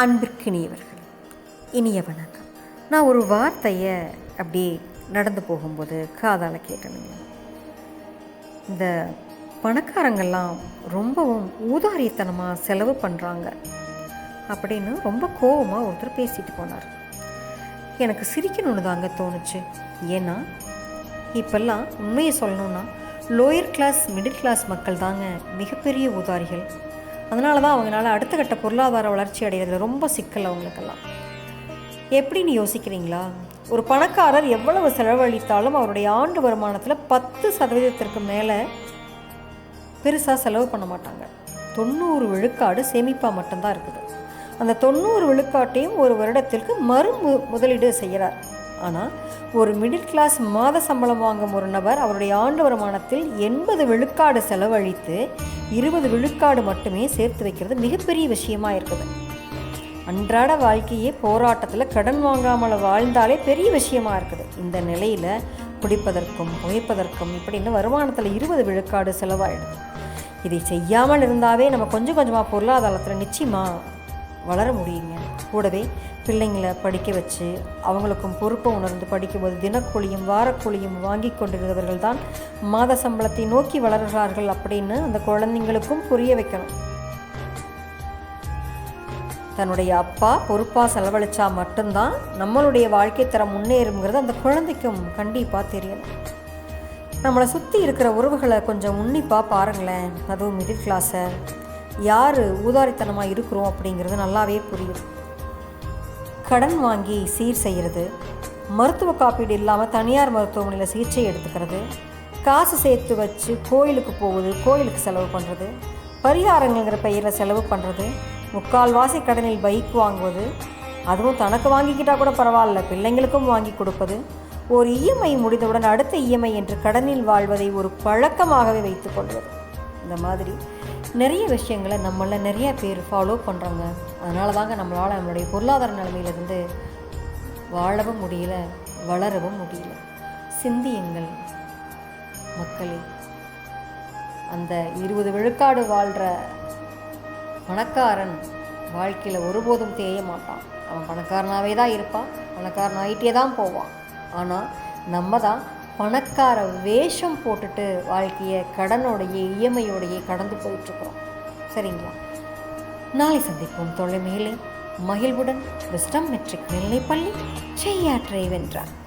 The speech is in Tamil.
அன்பிற்கினியவர்கள் இனிய வணக்கம். நான் ஒரு வார்த்தையை அப்படியே நடந்து போகும்போது காதால் கேட்டனுங்க. இந்த பணக்காரங்கள்லாம் ரொம்பவும் ஊதாரியத்தனமாக செலவு பண்ணுறாங்க அப்படின்னு ரொம்ப கோவமாக ஒருத்தர் பேசிட்டு போனார். எனக்கு சிரிக்கணும்னு தாங்க தோணுச்சு. ஏன்னா இப்போல்லாம் உண்மையை சொல்லணுன்னா லோயர் கிளாஸ் மிடில் கிளாஸ் மக்கள் தாங்க மிகப்பெரிய ஊதாரிகள். அதனால தான் அவங்களால அடுத்த கட்ட பொருளாதார வளர்ச்சி அடைகிறதுல ரொம்ப சிக்கல் அவங்களுக்கெல்லாம். எப்படின்னு யோசிக்கிறீங்களா? ஒரு பணக்காரர் எவ்வளவு செலவழித்தாலும் அவருடைய ஆண்டு வருமானத்தில் பத்து சதவீதத்திற்கு மேலே பெருசாக செலவு பண்ண மாட்டாங்க. தொண்ணூறு விழுக்காடு சேமிப்பாக மட்டும்தான் இருக்குது. அந்த தொண்ணூறு விழுக்காட்டையும் ஒரு வருடத்திற்கு மறு முதலீடு செய்கிறார் ஆனால் ஒரு மிடில் கிளாஸ் மாத சம்பளம் வாங்கும் ஒரு நபர் அவருடைய ஆண்டு வருமானத்தில் எண்பது விழுக்காடு செலவழித்து இருபது விழுக்காடு மட்டுமே சேர்த்து வைக்கிறது மிகப்பெரிய விஷயமா இருக்குது. அன்றாட வாழ்க்கையே போராட்டத்தில் கடன் வாங்காமல் வாழ்ந்தாலே பெரிய விஷயமா இருக்குது. இந்த நிலையில் குடிப்பதற்கும் புகைப்பதற்கும் இப்படின்னு வருமானத்தில் இருபது விழுக்காடு செலவாயிடுது. இதை செய்யாமல் இருந்தாவே நம்ம கொஞ்சம் கொஞ்சமாக பொருளாதாரத்தில் நிச்சயமாக வளர முடியுங்க. கூடவே பிள்ளைங்களை படிக்க வச்சு அவங்களுக்கும் பொறுப்பை உணர்ந்து படிக்கும்போது தினக்கூலியும் வாரக்கூலியும் வாங்கி கொண்டிருந்தவர்கள் தான் மாத சம்பளத்தை நோக்கி வளர்கிறார்கள் அப்படின்னு அந்த குழந்தைங்களுக்கும் புரிய வைக்கணும். தன்னுடைய அப்பா பொறுப்பாக செலவழிச்சா மட்டும்தான் நம்மளுடைய வாழ்க்கை தரம் முன்னேறுங்கிறது அந்த குழந்தைக்கும் கண்டிப்பாக தெரியணும் நம்மளை சுற்றி இருக்கிற உறவுகளை கொஞ்சம் உன்னிப்பாக பாருங்களேன். அதுவும் மிடில் கிளாஸை யார் ஊதாரித்தனமாக இருக்கிறோம் அப்படிங்கிறது நல்லாவே புரியும். கடன் வாங்கி சீர் செய்கிறது மருத்துவ காப்பீடு இல்லாமல் தனியார் மருத்துவமனையில் சிகிச்சை எடுத்துக்கிறது காசு சேர்த்து வச்சு கோயிலுக்கு போகுது கோயிலுக்கு செலவு பண்ணுறது பரிகாரங்கள்ங்கிற பெயரில் செலவு பண்ணுறது முக்கால்வாசி கடனில் பைக் வாங்குவது அதுவும் தனக்கு வாங்கிக்கிட்டால் கூட பரவாயில்ல பிள்ளைங்களுக்கும் வாங்கி கொடுப்பது ஒரு இஎம்ஐ முடிந்தவுடன் அடுத்த இஎம்ஐ என்று கடனில் வாழ்வதை ஒரு பழக்கமாகவே வைத்துக்கொள்வது இந்த மாதிரி நிறைய விஷயங்களை நம்மள நிறைய பேர் ஃபாலோ பண்ணுறாங்க அதனால தாங்க நம்மளால் நம்மளுடைய பொருளாதார நிலைமையிலிருந்து வாழவும் முடியல வளரவும் முடியல. சிந்தியுங்கள் மக்களே. அந்த இருபது விழுக்காடு வாழ்கிற பணக்காரன் வாழ்க்கையில் ஒருபோதும் தேய மாட்டான். அவன் பணக்காரனாகவே தான் இருப்பான் பணக்காரன் ஆகிட்டே தான் போவான். ஆனால் நம்ம தான் பணக்கார வேஷம் போட்டுட்டு வாழ்க்கையை கடனோடைய இஎம்ஐயோடையே கடந்து போயிட்டுருக்குறோம். சரிங்களா? நாளை சந்திப்போம். தொலைமையிலே மகிழ்வுடன். விஸ்டம் மெட்ரிக் மேல்நிலைப்பள்ளி செய்யாற்றை வென்றார்.